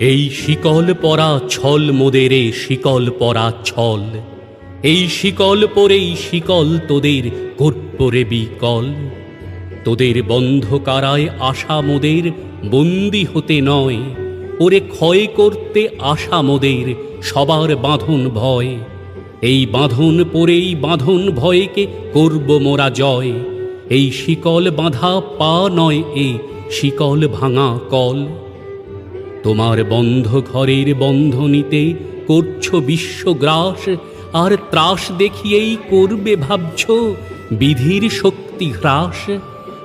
এই শিকল পরা ছল মোদেরে শিকল পরা ছল। এই শিকল পরেই শিকল তোদের কর্পরে বিকল। তোদের বন্ধ কারায় আশা মোদের বন্দি হতে নয়। ওরে ক্ষয় করতে আশা মোদের সবার বাঁধন ভয়। এই বাঁধন পরেই বাঁধন ভয়কে করব মোরা জয়। এই শিকল বাঁধা পা নয় এ শিকল ভাঙা কল। তোমার বন্ধ ঘরের বন্ধনীতে করছ বিশ্বগ্রাস আর ত্রাস দেখিয়েই করবে ভাবছ বিধির শক্তি হ্রাস।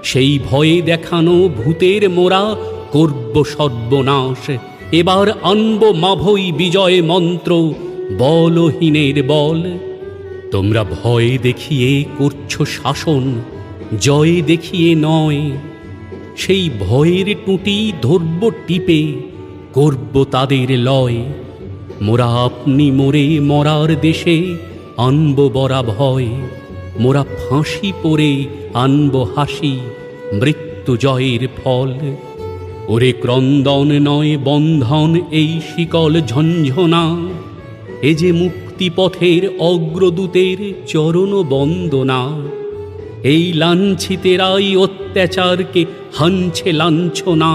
সেই ভয়ে দেখানো ভূতের মোরা করব সর্বনাশ। এবার আনব মাভই বিজয় মন্ত্র, বলহীনের বল। তোমরা ভয়ে দেখিয়ে করছ শাসন, জয় দেখিয়ে নয়। সেই ভয়ের টুটি ধরব টিপে করব তাদের লয়। মোরা আপনি মোরে মরার দেশে আনব বরা ভয় মোরা ফাঁসি পরে আনব হাসি মৃত্যু জয়ের ফল। ওরে ক্রন্দন নয় বন্ধন এই শিকল ঝঞ্ঝনা এ যে মুক্তিপথের অগ্রদূতের চরণ বন্দনা। এই লাঞ্ছিতেরাই অত্যাচারকে হানছে লাঞ্ছনা।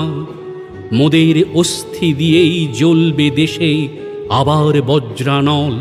মোদের অস্থি দিয়েই জ্বলবে দেশে আবার বজ্রানল।